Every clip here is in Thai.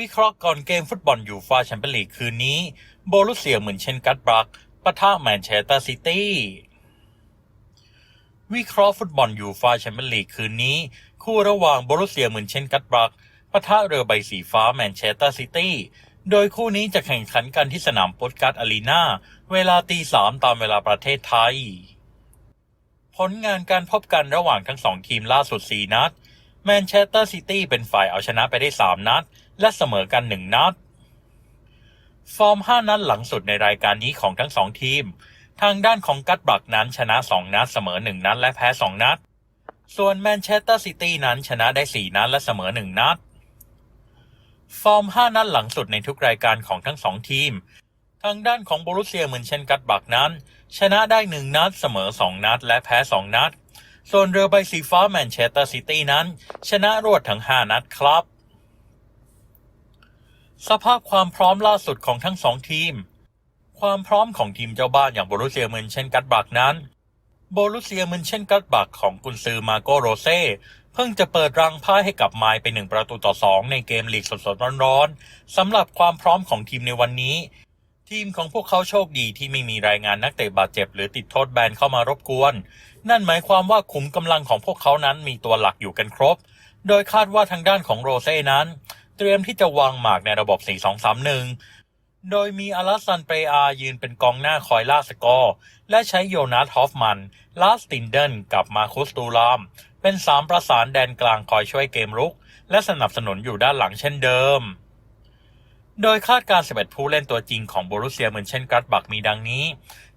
วิเคราะห์ก่อนเกมฟุตบอลยูฟาแชมเปี้ยนลีกคืนนี้ โบรุสเซียเหมือนเช่นกัตบรักปะทะแมนเชสเตอร์ซิตี้ วิเคราะห์ฟุตบอลยูฟาแชมเปี้ยนลีกคืนนี้ คู่ระหว่างโบรุสเซียเหมือนเช่นกัตบรักปะทะเรือใบสีฟ้าแมนเชสเตอร์ซิตี้ โดยคู่นี้จะแข่งขันกันที่สนามปตกัตอารีนาเวลาตีสามตามเวลาประเทศไทย ผลงานการพบกันระหว่างทั้งสองทีมล่าสุด 4 นัด แมนเชสเตอร์ซิตี้เป็นฝ่ายเอาชนะไปได้ 3 นัด และเสมอกัน1นัด ฟอร์ม 5 นัดหลังสุดในรายการนี้ของทั้งสองทีม ทางด้านของกัตบรักนั้นชนะ 2 นัดเสมอ 1 นัดและแพ้ 2 นัด ส่วนแมนเชสเตอร์ซิตี้นั้นชนะได้ 4 นัดและเสมอ 1 นัด ฟอร์ม 5 นัดหลังสุดในทุกรายการของทั้งสองทีม ทางด้านของบรุเซียเหมือนเช่นกัตบักนั้น ชนะได้ 1 นัดเสมอ 2 นัด และแพ้ 2 นัด ส่วนเรือใบสีฟ้าแมนเชสเตอร์ซิตี้นั้น ชนะรวดทั้ง 5 นัดครับ สภาพความพร้อมล่าสุดของทั้งสองทีม ความพร้อมของทีมเจ้าบ้านอย่างโบรุเซียเมนเช่นกัตบักนั้น โบรุเซียเมนเช่นกัตบักของกุนซือมาโกโรเซ่เพิ่งจะเปิดรังพ่ายให้กับไมล์ไปหนึ่งประตูต่อสองในเกมลีกสดๆร้อนๆสำหรับความพร้อมของทีมในวันนี้ ทีมของพวกเขาโชคดีที่ไม่มีรายงานนักเตะบาดเจ็บหรือติดโทษแบนเข้ามารบกวน นั่นหมายความว่าขุมกำลังของพวกเขานั้นมีตัวหลักอยู่กันครบ โดยคาดว่าทางด้านของโรเซ่นั้น เตรียมที่จะวางหมากในระบบ 4-2-3-1 โดยมีอลาสันเปรอายืนเป็นกองหน้าคอยล่าสกอร์ และใช้โยนาธฮอฟมัน ลาสตินเดนกับมาคุสตูราม เป็นสามประสานแดนกลางคอยช่วยเกมรุก และสนับสนุนอยู่ด้านหลังเช่นเดิม โดยคาดการ 11 ผู้เล่นตัวจริงของโบรุเซียเหมือนเช่นกัตบักมีดังนี้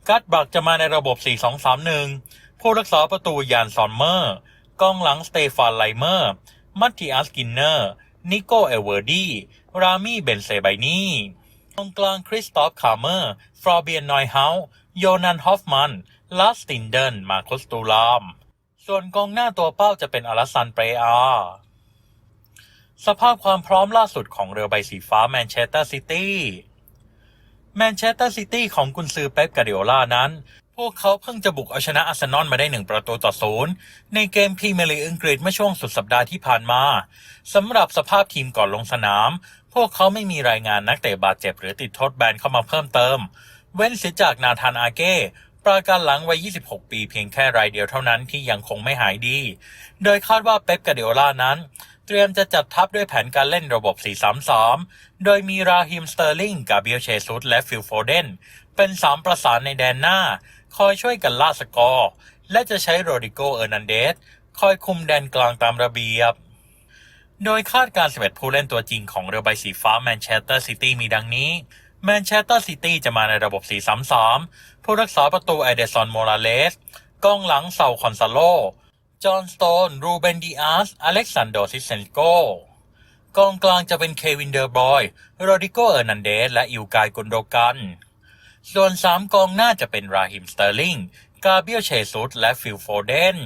กัตบักจะมาในระบบ 4-2-3-1 ผู้รักษาประตูยานซอนเมอร์กองหลังสเตฟานไลเมอร์ มัตติอัสกินเนอร์ นิโกเอเวอร์ดี รามี่เบนเซไบนีกองกลางคริสตอฟคาร์เมอร์ ฟรอเบียนนอยเฮาโยนันฮอฟมัน ลาสตินเดน มาคอสตูลาม ส่วนกองหน้าตัวเป้าจะเป็นอลาซันเปรอาสภาพความพร้อมล่าสุดของเรือใบสีฟ้าแมนเชสเตอร์ซิตี้ แมนเชสเตอร์ซิตี้ของกุนซือเป๊ปกาเดโอลานั้น พวกเขาเพิ่งจะบุกเอาชนะอาร์เซนอลมาได้หนึ่งประตูต่อศูนย์ในเกมพรีเมียร์ลีกอังกฤษเมื่อช่วงสุดสัปดาห์ที่ผ่านมาสำหรับสภาพทีมก่อนลงสนาม พวกเขาไม่มีรายงานนักเตะบาดเจ็บหรือติดโทษแบนเข้ามาเพิ่มเติม เว้นเสียจากนาธานอาเก้ปราการหลังวัย 26 ปีเพียงแค่รายเดียวเท่านั้นที่ยังคงไม่หายดี โดยคาดว่าเป๊ปกาเดโอลานั้น เตรียมจะจัดทัพด้วยแผนการเล่นระบบ 4-3-3 โดยมีราฮิมสเตอร์ลิง กาเบียลเชซุสและฟิลโฟเดน เป็นสามประสานในแดนหน้า คอยช่วยกันล่าสกอร์และจะใช้โรดิโกเออร์นันเดสคอยคุมแดนกลางตามระเบียบ โดยคาดการณ์11ผู้เล่นตัวจริงของเรือใบสีฟ้าแมนเชสเตอร์ซิตี้มีดังนี้ แมนเชสเตอร์ซิตี้จะมาในระบบ 4-3-3 ผู้รักษาประตูไอเดซอนโมราเลสกองหลังเซาคอนซาโล จอห์นสโตน รูเบนดิอาส อเล็กซานโดซิเซนโก กองกลางจะเป็นเควินเดอร์บอย โรดิโก เออร์นันเดส และอิวกายกุนโดกัน ส่วนสามกองหน้าจะเป็นราฮิมสเตอร์ลิง กาเบียลเชซุสและฟิลโฟเดน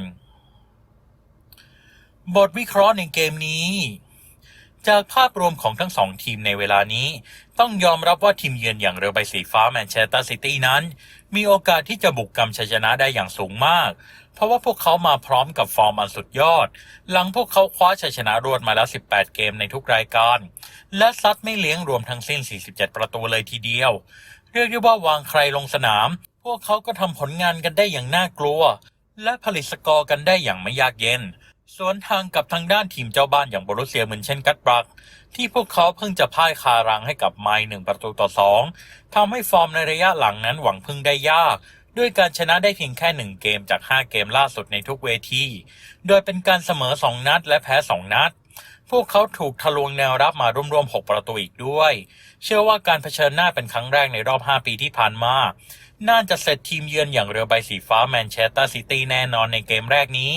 บทวิเคราะห์ในเกมนี้ จากภาพรวมของทั้งสองทีมในเวลานี้ ต้องยอมรับว่าทีมเยือนอย่างเรือใบสีฟ้าแมนเชสเตอร์ซิตี้นั้น มีโอกาสที่จะบุกกำชัยชนะได้อย่างสูงมาก เพราะว่าพวกเขามาพร้อมกับฟอร์มอันสุดยอด หลังพวกเขาคว้าชัยชนะรวดมาแล้ว 18 เกมในทุกรายการ และซัดไม่เลี้ยงรวมทั้งสิ้น 47 ประตูเลยทีเดียว เรียกได้ว่าวางใครลงสนาม พวกเขาก็ทำผลงานกันได้อย่างน่ากลัว และผลิตสกอร์กันได้อย่างไม่ยากเย็น สวนทางกับทางด้านทีมเจ้าบ้านอย่างบรุสเซียเหมือนเช่นกัตบรัก ที่พวกเขาเพิ่งจะพ่ายคารังให้กับไมล์หนึ่งประตูต่อสองทำให้ฟอร์มในระยะหลังนั้นหวังพึ่งได้ยาก ด้วยการชนะได้เพียงแค่หนึ่งเกมจาก 5 เกมล่าสุดในทุกเวที โดยเป็นการเสมอ 2 นัดและแพ้ 2 นัด พวกเขาถูกทะลวงแนวรับมารวมๆ6ประตูอีกด้วย เชื่อว่าการเผชิญหน้าเป็นครั้งแรกในรอบ 5 ปีที่ผ่านมาน่าจะเสร็จทีมเยือนอย่างเรือใบสีฟ้าแมนเชสเตอร์ซิตี้แน่นอนในเกมแรกนี้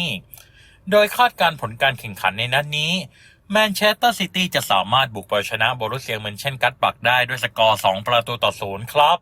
โดยคาดการผลการแข่งขันในนัดนี้ แมนเชสเตอร์ซิตี้จะสามารถบุกไปชนะโบรุสเซียเหมือนเช่นกัตบักได้ด้วยสกอร์ 2 ประตูต่อศูนย์ครับ